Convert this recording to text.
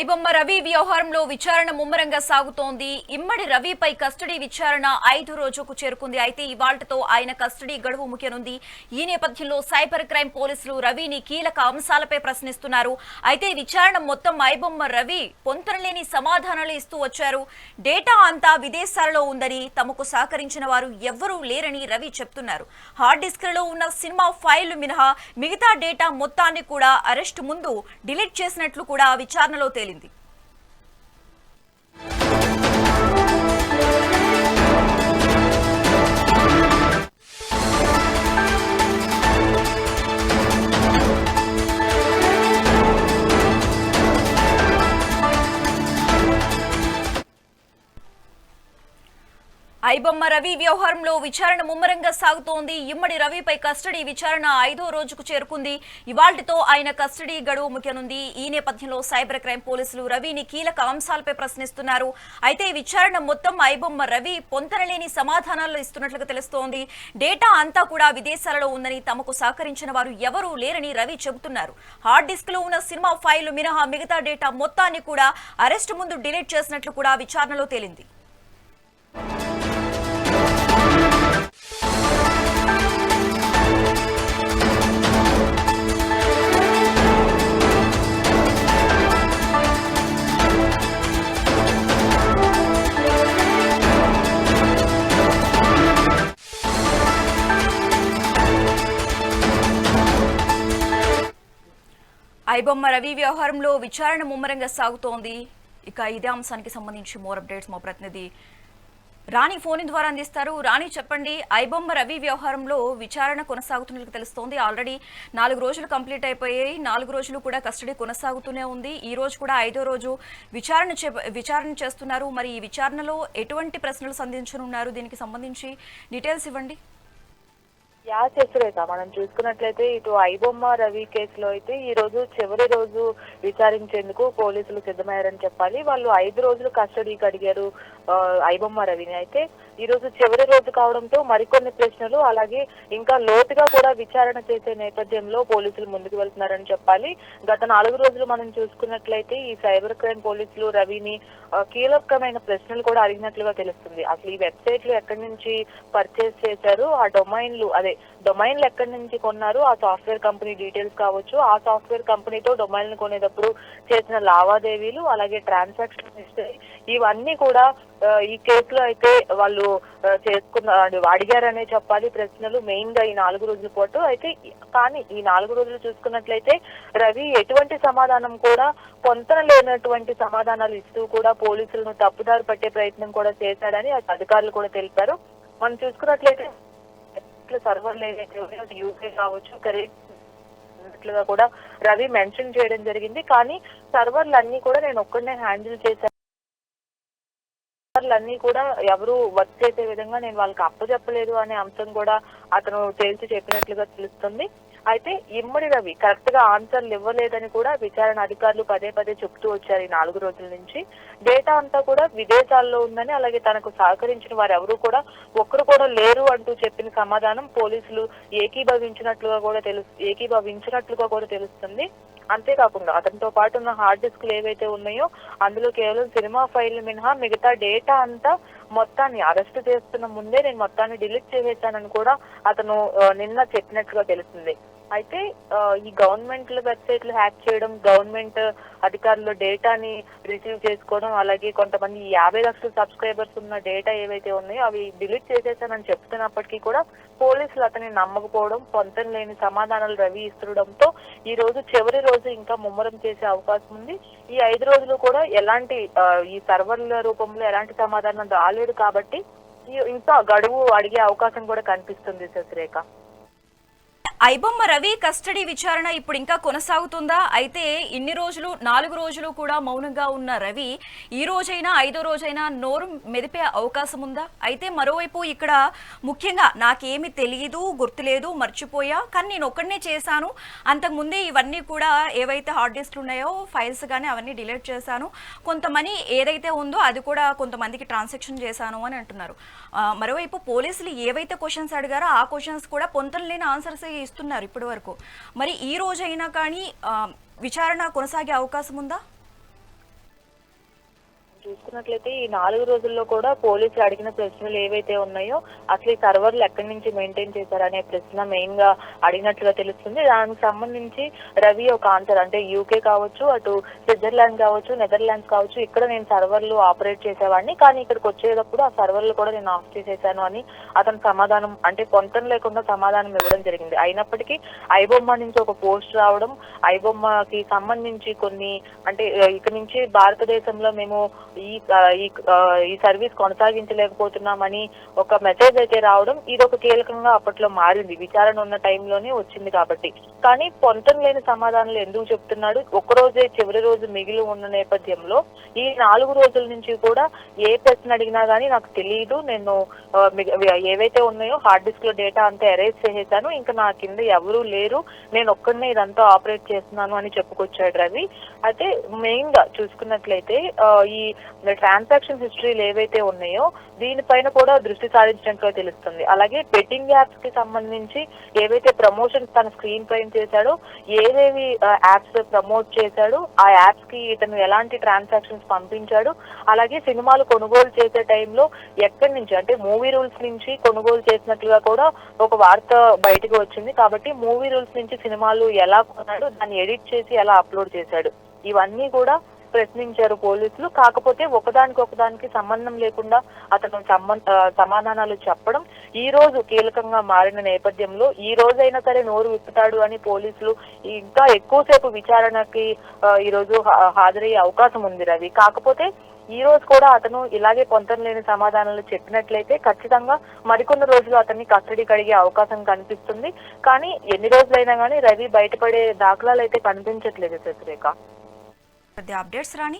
ఐబొమ్మ రవి వ్యవహారంలో విచారణ ముమ్మరంగా సాగుతోంది. ఇమ్మడి రవిపై కస్టడీ విచారణ ఐదు రోజుకు చేరుకుంది. అయితే ఇవాళ్ళతో ఆయన కస్టడీ గడువు ముఖ్యనుంది ఈ నేపథ్యంలో సైబర్ క్రైమ్ పోలీసులు రవిని కీలక అంశాలపై ప్రశ్నిస్తున్నారు. అయితే విచారణ మొత్తం ఐబొమ్మ రవి పొంతనలేని సమాధానాలు ఇస్తూ వచ్చారు. డేటా అంతా విదేశాలలో ఉందని తమకు సహకరించిన వారు ఎవ్వరూ లేరని రవి చెప్తున్నారు. హార్డ్ డిస్క్లలో ఉన్న సినిమా ఫైల్ మినహా మిగతా డేటా మొత్తాన్ని కూడా అరెస్ట్ ముందు డిలీట్ చేసినట్లు కూడా విచారణలో తేలింది. Valentín. ఐబొమ్మ రవి వ్యవహారంలో విచారణ ముమ్మరంగా సాగుతోంది. ఇమ్మడి రవిపై కస్టడీ విచారణ ఐదో రోజుకు చేరుకుంది. ఇవాళ్టితో ఆయన కస్టడీ గడువు ముఖ్యనుంది ఈ నేపథ్యంలో సైబర్ క్రైమ్ పోలీసులు రవిని కీలక అంశాలపై ప్రశ్నిస్తున్నారు. అయితే విచారణ మొత్తం ఐబొమ్మ రవి పొంతనలేని సమాధానాలు ఇస్తున్నట్లుగా తెలుస్తోంది. డేటా అంతా కూడా విదేశాలలో ఉందని తమకు సహకరించిన వారు ఎవరూ లేరని రవి చెబుతున్నారు. హార్డ్ డిస్క్లో ఉన్న సినిమా ఫైల్ మినహా మిగతా డేటా మొత్తాన్ని కూడా అరెస్ట్ ముందు డిలీట్ చేసినట్లు కూడా విచారణలో తేలింది. ఐబొమ్మ రవి వ్యవహారంలో విచారణ ముమ్మరంగా సాగుతోంది. ఇక ఇదే అంశానికి సంబంధించి మోర్ అప్డేట్స్ మా ప్రతినిధి రాణి ఫోన్ ద్వారా అందిస్తారు. రాణి చెప్పండి. ఐబొమ్మ రవి వ్యవహారంలో విచారణ కొనసాగుతున్నట్లు తెలుస్తోంది. ఆల్రెడీ నాలుగు రోజులు కంప్లీట్ అయిపోయాయి. నాలుగు రోజులు కూడా కస్టడీ కొనసాగుతూనే ఉంది. ఈ రోజు కూడా ఐదో రోజు విచారణ చే- విచారణ చేస్తున్నారు. మరి ఈ విచారణలో ఎటువంటి ప్రశ్నలు సంధించనున్నారు? దీనికి సంబంధించి డీటెయిల్స్ ఇవ్వండి. యా చేస్తురేత మనం చూసుకున్నట్లయితే ఇటు ఐబొమ్మ రవి కేసులో అయితే ఈ రోజు చివరి రోజు విచారించేందుకు పోలీసులు సిద్ధమయ్యారని చెప్పాలి. వాళ్ళు ఐదు రోజులు కస్టడీకి అడిగారు ఐబొమ్మ రవిని. అయితే ఈ రోజు చివరి రోజు కావడంతో మరికొన్ని ప్రశ్నలు అలాగే ఇంకా లోతుగా కూడా విచారణ చేసే నేపథ్యంలో పోలీసులు ముందుకు వెళ్తున్నారని చెప్పాలి. గత నాలుగు రోజులు మనం చూసుకున్నట్లయితే ఈ సైబర్ క్రైమ్ పోలీసులు రవిని కీలకమైన ప్రశ్నలు కూడా అడిగినట్లుగా తెలుస్తుంది. అసలు ఈ వెబ్సైట్లు ఎక్కడి నుంచి పర్చేస్ చేశారు? ఆ డొమైన్లు అదే డొమైన్లు ఎక్కడి నుంచి కొన్నారు? ఆ సాఫ్ట్వేర్ కంపెనీ డీటెయిల్స్ కావచ్చు. ఆ సాఫ్ట్వేర్ కంపెనీతో డొమైన్ కొనేటప్పుడు చేసిన లావాదేవీలు అలాగే ట్రాన్సాక్షన్ హిస్టరీ ఇవన్నీ కూడా ఈ కేసులో అయితే వాళ్ళు చేసుకున్న అడిగారనే చెప్పాలి. ప్రశ్నలు మెయిన్గా ఈ నాలుగు రోజుల పాటు అయితే కానీ ఈ నాలుగు రోజులు చూసుకున్నట్లయితే రవి ఎటువంటి సమాధానం కూడా పొంతన లేనటువంటి సమాధానాలు ఇస్తూ కూడా పోలీసులను తప్పుదారి పట్టే ప్రయత్నం కూడా చేశాడని అటు అధికారులు కూడా తెలిపారు. మనం చూసుకున్నట్లయితే సర్వర్లు ఏదైతే ఉన్నాయో యూకే కావచ్చు కరెక్ట్గా కూడా రవి మెన్షన్ చేయడం జరిగింది. కానీ సర్వర్లు అన్ని కూడా నేను ఒక్కడనే హ్యాండిల్ చేశాను సర్వర్లు కూడా ఎవరు వర్క్ చేసే విధంగా నేను వాళ్ళకి అప్పచెప్పలేదు అనే అంశం కూడా అతను తేల్చి చెప్పినట్లుగా తెలుస్తుంది. అయితే ఇమ్మడి రవి కరెక్ట్గా ఆన్సర్లు ఇవ్వలేదని కూడా విచారణ అధికారులు పదే పదే చెప్తూ వచ్చారు ఈ నాలుగు రోజుల నుంచి. డేటా అంతా కూడా విదేశాల్లో ఉందని అలాగే తనకు సహకరించిన వారు ఎవరు కూడా ఒక్కరు కూడా లేరు అంటూ చెప్పిన సమాధానం పోలీసులు ఏకీభవించినట్లుగా కూడా తెలుసు ఏకీభవించినట్లుగా కూడా తెలుస్తుంది. అంతేకాకుండా అతనితో పాటు ఉన్న హార్డ్ డిస్క్లు ఏవైతే ఉన్నాయో అందులో కేవలం సినిమా ఫైల్ మినహా మిగతా డేటా అంతా మొత్తాన్ని అరెస్ట్ చేస్తున్న ముందే నేను మొత్తాన్ని డిలీట్ చేసేసానని కూడా అతను నిన్న చెప్పినట్లుగా తెలుస్తుంది. అయితే ఈ గవర్నమెంట్ వెబ్సైట్లు హ్యాక్ చేయడం గవర్నమెంట్ అధికారుల డేటాని రిసీవ్ చేసుకోవడం అలాగే కొంతమంది యాభై లక్షల సబ్స్క్రైబర్స్ ఉన్న డేటా ఏవైతే ఉన్నాయో అవి డిలీట్ చేసేసానని చెప్తున్నప్పటికీ కూడా పోలీసులు అతన్ని నమ్మకపోవడం పొంతం లేని సమాధానాలు రవి ఇస్తుండడంతో ఈ రోజు చివరి రోజు ఇంకా ముమ్మరం చేసే అవకాశం ఉంది. ఈ ఐదు రోజులు కూడా ఎలాంటి ఈ సర్వర్ల రూపంలో ఎలాంటి సమాధానం రాలేదు కాబట్టి ఈ- ఇంకా గడువు అడిగే అవకాశం కూడా కనిపిస్తుంది శశిరేఖ. ఐబొమ్మ రవి కస్టడీ విచారణ ఇప్పుడు ఇంకా కొనసాగుతుందా? అయితే ఇన్ని రోజులు నాలుగు రోజులు కూడా మౌనంగా ఉన్న రవి ఈ రోజైనా ఐదో రోజైనా నోరు మెదిపే అవకాశం ఉందా? అయితే మరోవైపు ఇక్కడ ముఖ్యంగా నాకేమి తెలియదు గుర్తులేదు మర్చిపోయా కానీ నేను ఒక్కడనే చేశాను. అంతకుముందే ఇవన్నీ కూడా ఏవైతే హార్డ్ డిస్క్లు ఉన్నాయో ఫైల్స్ కానీ అవన్నీ డిలీట్ చేశాను. కొంత మనీ ఏదైతే ఉందో అది కూడా కొంతమందికి ట్రాన్సాక్షన్ చేశాను అని అంటున్నారు. మరోవైపు పోలీసులు ఏవైతే క్వశ్చన్స్ అడిగారో ఆ క్వశ్చన్స్ కూడా పొంతలు లేని ఆన్సర్స్ చేస్తున్నారు ఇప్పటి వరకు. మరి ఈ రోజైనా కానీ ఆ, విచారణ కొనసాగే అవకాశం ఉందా? చూసుకున్నట్లయితే ఈ నాలుగు రోజుల్లో కూడా పోలీసులు అడిగిన ప్రశ్నలు ఏవైతే ఉన్నాయో అసలు ఈ సర్వర్లు ఎక్కడి నుంచి మెయింటైన్ చేశారనే ప్రశ్న మెయిన్గా అడిగినట్లుగా తెలుస్తుంది. దానికి సంబంధించి రవి ఒక ఆన్సర్ అంటే యూకే కావచ్చు అటు స్విట్జర్లాండ్ కావచ్చు నెదర్లాండ్స్ కావచ్చు ఇక్కడ నేను సర్వర్లు ఆపరేట్ చేసేవాడిని. కానీ ఇక్కడికి వచ్చేటప్పుడు ఆ సర్వర్లు కూడా నేను ఆఫ్ చేసేసాను అని అతను సమాధానం అంటే పొంతం లేకుండా సమాధానం ఇవ్వడం జరిగింది. అయినప్పటికీ ఐబొమ్మ నుంచి ఒక పోస్ట్ రావడం ఐబొమ్మకి సంబంధించి కొన్ని అంటే ఆ, ఇక నుంచి భారతదేశంలో మేము ఈ ఈ సర్వీస్ కొనసాగించలేకపోతున్నామని ఒక మెసేజ్ అయితే రావడం ఇది ఒక కీలకంగా అప్పట్లో మారింది. విచారణ ఉన్న టైంలోనే వచ్చింది కాబట్టి. కానీ పొంతం లేని సమాధానాలు ఎందుకు చెప్తున్నాడు? ఒక రోజే చివరి రోజు మిగిలి ఉన్న నేపథ్యంలో ఈ నాలుగు రోజుల నుంచి కూడా ఏ ప్రశ్న అడిగినా గానీ నాకు తెలియదు నేను ఏవైతే ఉన్నాయో హార్డ్ డిస్క్లో డేటా అంతా ఎరేజ్ చేసేసాను. ఇంకా నా కింద ఎవరూ లేరు. నేను ఒక్కడనే ఇదంతా ఆపరేట్ చేస్తున్నాను అని చెప్పుకొచ్చాడు రవి. అయితే మెయిన్గా చూసుకున్నట్లయితే ఈ ట్రాన్సాక్షన్ హిస్టరీలు ఏవైతే ఉన్నాయో దీనిపైన కూడా దృష్టి సారించినట్లు తెలుస్తుంది. అలాగే బెట్టింగ్ యాప్స్కి సంబంధించి ఏవైతే ప్రమోషన్స్ తన స్క్రీన్ పైన చేశాడో ఏవేవి యాప్స్ ప్రమోట్ చేశాడు ఆ యాప్స్కి ఇతను ఎలాంటి ట్రాన్సాక్షన్స్ పంపించాడు అలాగే సినిమాలు కొనుగోలు చేసే టైంలో ఎక్కడి నుంచి అంటే మూవీ రూల్స్ నుంచి కొనుగోలు చేసినట్లుగా కూడా ఒక వార్త బయటకు వచ్చింది. కాబట్టి మూవీ రూల్స్ నుంచి సినిమాలు ఎలా కొన్నాడు దాన్ని ఎడిట్ చేసి ఎలా అప్లోడ్ చేశాడు. ఇవన్నీ కూడా ప్రశ్నించారు పోలీసులు. కాకపోతే ఒకదానికి ఒకదానికి సంబంధం లేకుండా అతను సమాధానాలు చెప్పడం ఈ రోజు కీలకంగా మారిన నేపథ్యంలో ఈ రోజైనా సరే నోరు విప్పుతాడు అని పోలీసులు ఇంకా ఎక్కువసేపు విచారణకి ఈ రోజు హా- హాజరయ్యే అవకాశం ఉంది రవి. కాకపోతే ఈ రోజు కూడా అతను ఇలాగే పొంతం లేని సమాధానాలు చెప్పినట్లయితే ఖచ్చితంగా మరికొన్ని రోజులు అతన్ని కస్టడీ కడిగే అవకాశం కనిపిస్తుంది. కానీ ఎన్ని రోజులైనా కానీ రవి బయటపడే దాఖలాలు అయితే కనిపించట్లేదు శశిరేఖ. పెద్ద అప్డేట్స్ రాని?